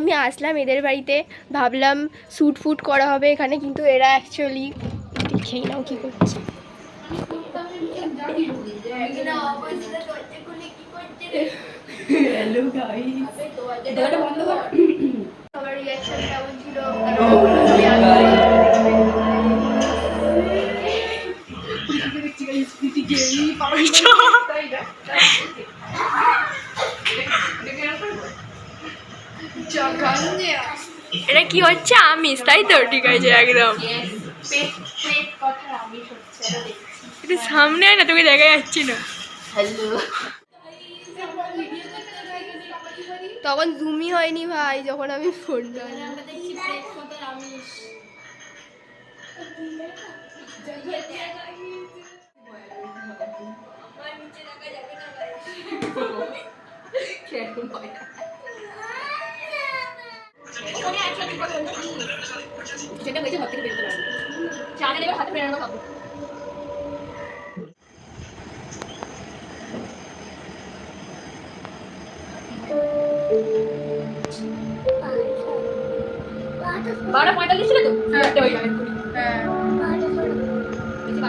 আমি আসলাম এদের বাড়িতে ভাবলাম শ্যুট ফুট করা হবে এখানে কিন্তু এরা অ্যাকচুয়ালি দেখেই নাও কী করছে। সবার রিয়াকশন কেমন ছিল? এটা কি হচ্ছে? আমিষ তাই তো? ঠিক আছে একদম। একটু সামনে না তোকে দেখা যাচ্ছে না। তখন জুমই হয়নি ভাই যখন আমি ফোন চাটা নেবে হাতে বেরোনো খাবো বারোটা পঁয়তাল্লিশ ছিল তো চারটে হয়ে যাবে এক্ষুনি। বেশি